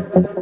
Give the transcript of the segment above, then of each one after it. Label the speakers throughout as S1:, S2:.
S1: thank you.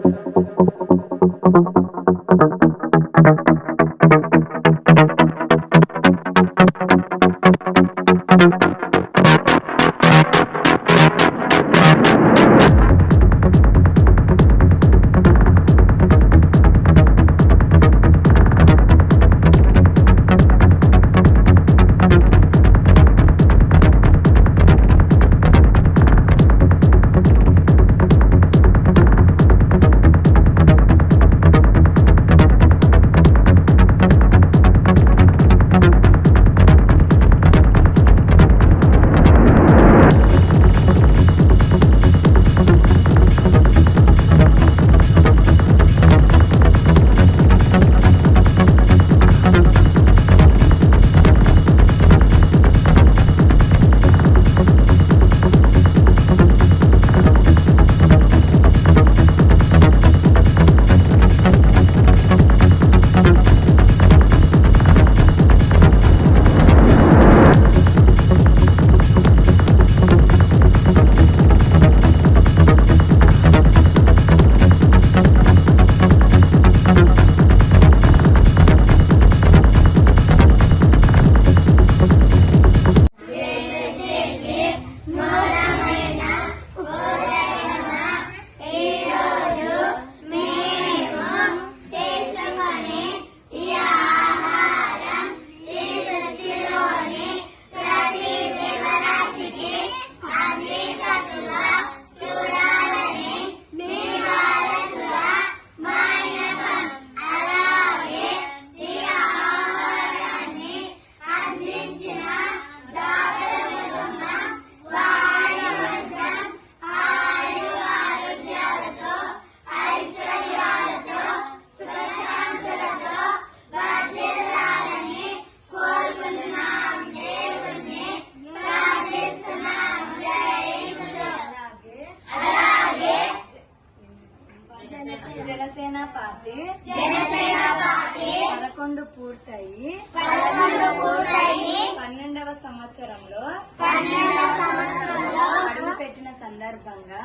S1: సందర్భంగా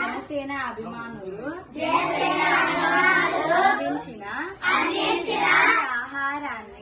S1: జనసేన అభిమానులు అందించిన ఆహారాన్ని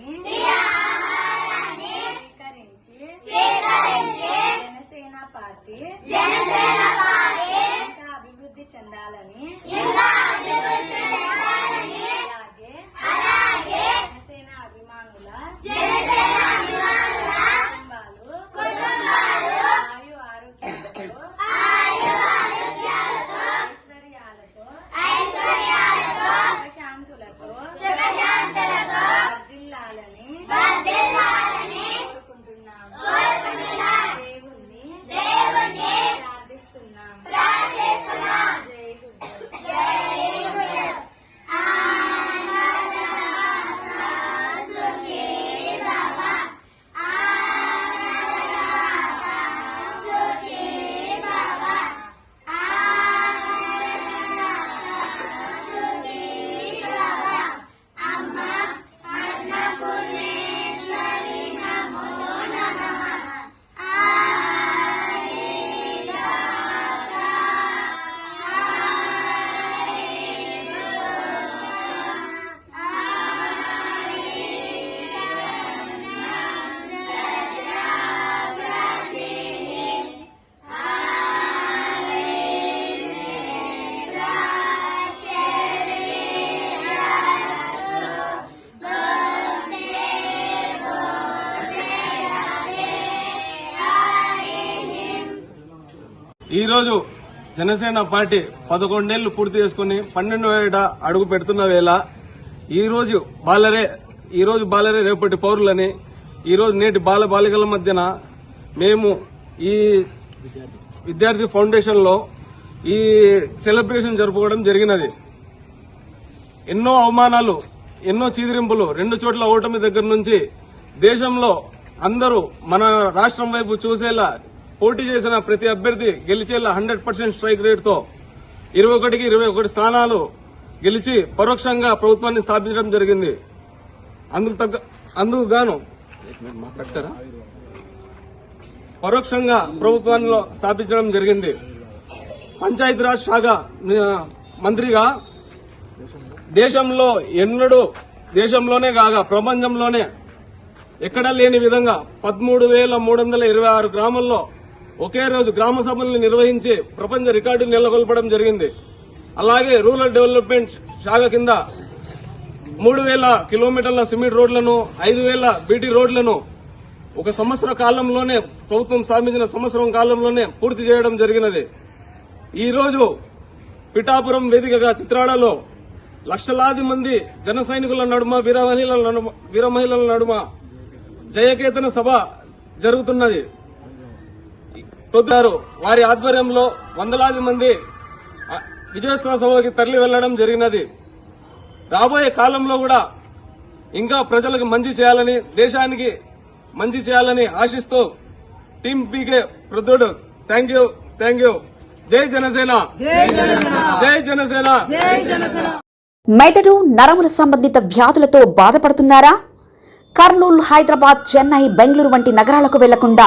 S2: ఈరోజు జనసేన పార్టీ పదకొండేళ్ళు పూర్తి చేసుకుని పన్నెండు ఏట అడుగు పెడుతున్న వేళ ఈరోజు బాలరే ఈరోజు బాలరే రేపటి పౌరులని ఈరోజు నేటి బాల బాలికల మధ్యన మేము ఈ విద్యార్థి ఫౌండేషన్లో ఈ సెలబ్రేషన్ జరుపుకోవడం జరిగినది. ఎన్నో అవమానాలు ఎన్నో చీదిరింపులు రెండు చోట్ల ఓటమి దగ్గర నుంచి దేశంలో అందరూ మన రాష్ట్రం వైపు చూసేలా పోటీ చేసిన ప్రతి అభ్యర్థి గెలిచేలా హండ్రెడ్ పర్సెంట్ స్ట్రైక్ రేట్తో ఇరవై ఒకటికి ఇరవై ఒకటి స్థానాలు గెలిచి పరోక్షంగా ప్రభుత్వాన్ని స్థాపించడం జరిగింది. అందుకు తగ్గ అందుకు గాను మాట్లాడతారా? పరోక్షంగా ప్రభుత్వంలో స్థాపించడం జరిగింది. పంచాయతీరాజ్ శాఖ మంత్రిగా దేశంలో ఎన్నడూ దేశంలోనే కాగా ప్రపంచంలోనే ఎక్కడా లేని విధంగా పదమూడు వేల మూడు వందల ఇరవై ఆరు గ్రామాల్లో ఒకే రోజు గ్రామ సభలను నిర్వహించి ప్రపంచ రికార్డులు నెలకొల్పడం జరిగింది. అలాగే రూరల్ డెవలప్మెంట్ శాఖ కింద మూడు వేల కిలోమీటర్ల సిమెంట్ రోడ్లను ఐదు వేల బీటీ రోడ్లను ఒక సంవత్సర కాలంలోనే ప్రభుత్వం స్థాపించిన సంవత్సరం కాలంలోనే పూర్తి చేయడం జరిగినది. ఈరోజు పిఠాపురం వేదికగా చిత్రాడలో లక్షలాది మంది జన సైనికుల నడుమ వీర మహిళల నడుమ వీర మహిళల నడుమ జయకేతన సభ జరుగుతున్నది. పొద్దున్నారు వారి ఆధ్వర్యంలో వందలాది మంది విజయోత్సవ సభకి తరలి వెళ్ళడం జరిగినది. రాబోయే కాలంలో కూడా ఇంకా ప్రజలకు మంచి చేయాలని దేశానికి మంచి చేయాలని ఆశిస్తూ team PK Proddatur. Thank you thank you. జై జనసేన. జై జనసేన.
S3: మెదడు నరముల సంబంధిత వ్యాధులతో బాధపడుతున్నారా? కర్నూలు హైదరాబాద్ చెన్నై బెంగళూరు వంటి నగరాలకు వెళ్ళకుండా